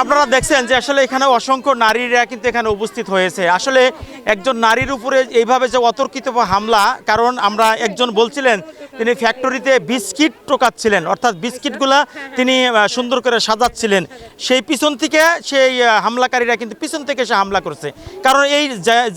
আপনারা দেখছেন যে আসলে এখানে অসংখ্য নারীরা কিন্তু এখানে উপস্থিত হয়েছে। আসলে একজন নারীর উপরে এইভাবে যে অতর্কিত হামলা, কারণ আমরা একজন বলছিলেন তিনি ফ্যাক্টরিতে বিস্কিট টোকাচ্ছিলেন। অর্থাৎ বিস্কিটগুলা তিনি সুন্দর করে সাজাচ্ছিলেন। সেই পিছন থেকে সেই হামলাকারীরা কিন্তু পিছন থেকে সে হামলা করছে। কারণ এই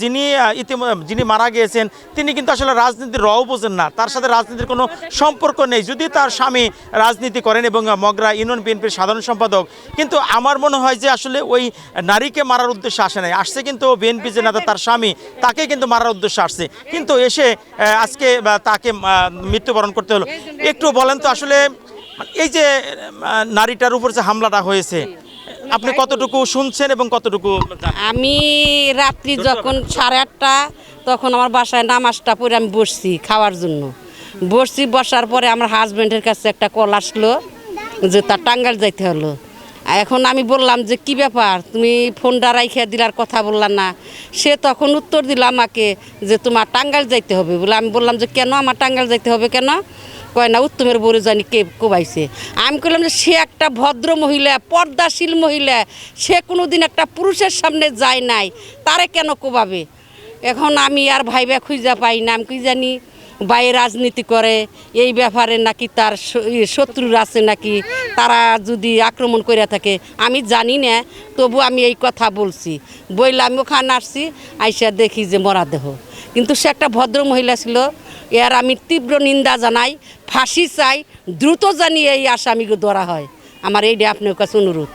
যিনি ইতিমধ্যে যিনি মারা গিয়েছেন তিনি কিন্তু আসলে রাজনীতির রও বোঝেন না। তার সাথে রাজনীতির কোনো সম্পর্ক নেই। যদি তার স্বামী রাজনীতি করেন এবং মগরা ইউনিয়ন বিএনপির সাধারণ সম্পাদক কিন্তু আমার মনে হয় যে আসলে ওই নারীকে মারার উদ্দেশ্যে আসে নাই। আসছে কিন্তু বিএনপি যে নেতা তার স্বামী তাকে কিন্তু মারার উদ্দেশ্যে আসছে। কিন্তু এসে আজকে তাকে আহ, মৃত্যুবরণ করতে হলো। একটু বলেন তো আসলে এই যে নারীটার উপর যে হামলাটা হয়েছে আপনি কতটুকু শুনছেন এবং কতটুকু আমি রাত্রি যখন সাড়ে আটটা তখন আমার বাসায় নামাজটা পরে আমি বসছি খাওয়ার জন্য। বসছি বসার পরে আমার হাজব্যান্ডের কাছে একটা কল আসলো যে তার টাঙ্গাল যাইতে হলো। এখন আমি বললাম যে, কি ব্যাপার? তুমি ফোনটা রাইখে দিলার কথা বললাম না। সে তখন উত্তর দিল আমাকে যে, তোমার টাঙ্গাল যাইতে হবে। বলে আমি বললাম যে, কেন আমার টাঙ্গাল যাইতে হবে কেন? কয়, না, উত্তমের বড় জানি কে কোবাইছে। আমি কইলাম যে, সে একটা ভদ্র মহিলা, পর্দাশীল মহিলা, সে কোনো দিন একটা পুরুষের সামনে যায় নাই, তারে কেন কোবাবে? এখন আমি আর ভাইবা খুঁজা পাই না, আমি কি জানি, ভাই রাজনীতি করে, এই ব্যাপারে নাকি তার শত্রুর আছে নাকি তারা যদি আক্রমণ করে থাকে, আমি জানি না, তবু আমি এই কথা বলছি। বইলে আমি ওখানে আসছি, আইসা দেখি যে মরা দেহ। কিন্তু সে একটা ভদ্র মহিলা ছিল, এর আমি তীব্র নিন্দা জানাই, ফাঁসি চাই, দ্রুত জানিয়ে এই আসামিকে ধরা হয়। আমার এইটা আপনার কাছে অনুরোধ।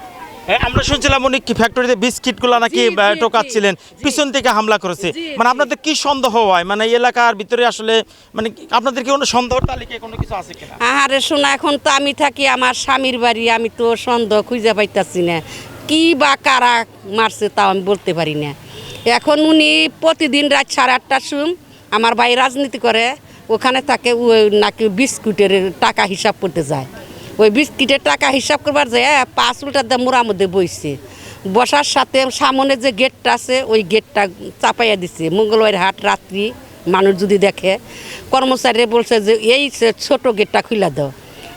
আমরা শুনছিলাম উনি কি ফ্যাক্টরিতে বিস্কিটগুলো নাকি টোকাচ্ছিলেন। পিছন থেকে হামলা করেছে। মানে আপনাদের কি সন্দেহ হয়? মানে এলাকার ভিতরে আসলে মানে আপনাদের কি কোনো সন্দেহ তালিকায় কোনো কিছু আছে কিনা? আহারে শোনা এখন তো আমি থাকি আমার স্বামীর বাড়ি আমি তো সন্দেহ খুঁজে পাইতাছি না। কি বা কারা মারছে তাও আমি বলতে পারি না। এখন উনি প্রতিদিন রাত সাড়ে আটটার সুম আমার ভাই রাজনীতি করে ওখানে তাকে নাকি বিস্কুটের টাকা হিসাব করতে যায়। ওই বিস্কিটের টাকা হিসাব করবার যায় পাঁচ উল্টার দাম মোড়ার মধ্যে বইছে। বসার সাথে সামনে যে গেটটা আছে, ওই গেটটা চাপাইয়া দিছে। মঙ্গলবার হাট, রাত্রি, মানুষ যদি দেখে, কর্মচারীরা বলছে যে, এই ছোট গেটটা খুলে দাও।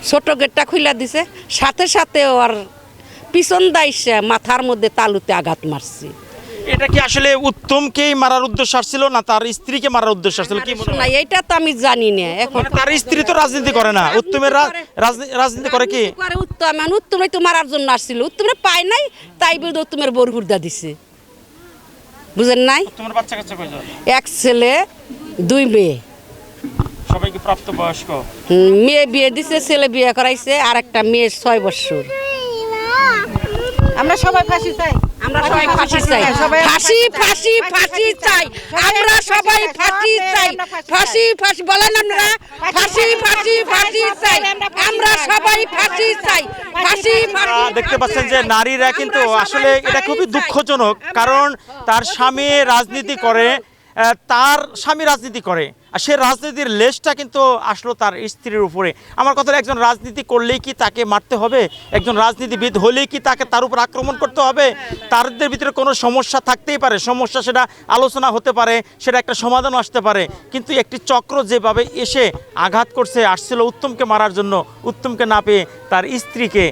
ছোট গেটটা খুলে দিছে, সাথে সাথে ওর পিছন দাইসে মাথার মধ্যে তালুতে আঘাত মারছে। এটা কি আসলে উত্তমকেই মারার উদ্দেশ্য আসছিল না তার স্ত্রীকে মারার উদ্দেশ্য আসছিল? কি মনে না হয়? এইটা তো আমি জানি না এখন মানে তার স্ত্রী তো রাজনীতি করে না উত্তমের রাজনীতি করে কি? করে উত্তম মানে উত্তমে তো মারার জন্য আসছিল উত্তমে পায় নাই তাই বোধ উত্তমের বর হুর্দা দিছে। বুঝেন নাই? উত্তমের বাচ্চা কাচ্চা কয়জন? এক ছেলে দুই মেয়ে। সবাই কি প্রাপ্ত বয়স্ক মেয়ে বিয়ে দিছে ছেলে বিয়ে করাইছে আর একটা মেয়ে ছয় বছর। আমরা সবাই ফাঁসি চাই। আমরা সবাই ফাঁসি চাই। ফাঁসি ফাঁসি ফাঁসি চাই। আমরা সবাই ফাঁসি চাই। ফাঁসি ফাঁসি বলেন আপনারা? ফাঁসি ফাঁসি ফাঁসি চাই। আমরা সবাই ফাঁসি চাই। ফাঁসি দেখতে পাচ্ছেন যে নারীরা কিন্তু আসলে এটা খুবই দুঃখজনক কারণ তার স্বামী রাজনীতি করে তার স্বামী রাজনীতি করে। আর সে রাজনীতির লেজটা কিন্তু আসলো তার স্ত্রীর উপরে। আমার কথা একজন রাজনীতি করলেই কি তাকে মারতে হবে? একজন রাজনীতিবিদ হলেই কি তাকে তার উপর আক্রমণ করতে হবে? তাদের ভিতরে কোনো সমস্যা থাকতেই পারে। সমস্যা সেটা আলোচনা হতে পারে, সেটা একটা সমাধানও আসতে পারে। কিন্তু একটি চক্র যেভাবে এসে আঘাত করছে, আসছিল উত্তমকে মারার জন্য, উত্তমকে না পেয়ে তার স্ত্রীকে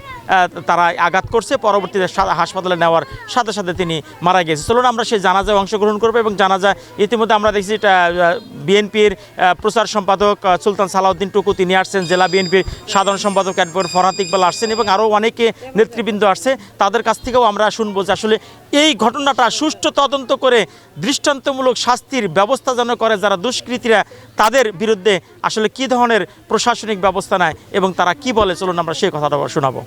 তারা আঘাত করছে। পরবর্তীতে হাসপাতালে নেওয়ার সাথে সাথে তিনি মারা গেছে চলুন আমরা সেই জানাজায় অংশগ্রহণ করব এবং জানাজা ইতিমধ্যে আমরা দেখছি এটা বিএনপির প্রচার সম্পাদক সুলতান সালাউদ্দিন টুকু, তিনি আসছেন, জেলা বিএনপির সাধারণ সম্পাদক অ্যাডভোকেট ফরহাত ইকবাল আসছেন এবং আরও অনেকে নেতৃবৃন্দ আসছে। তাদের কাছ থেকেও আমরা শুনব যে আসলে এই ঘটনাটা সুষ্ঠু তদন্ত করে দৃষ্টান্তমূলক শাস্তির ব্যবস্থা যেন করে যারা দুষ্কৃতীরা, তাদের বিরুদ্ধে আসলে কী ধরনের প্রশাসনিক ব্যবস্থা নেয় এবং তারা কি বলে? চলুন আমরা সেই কথাটা শোনাবো।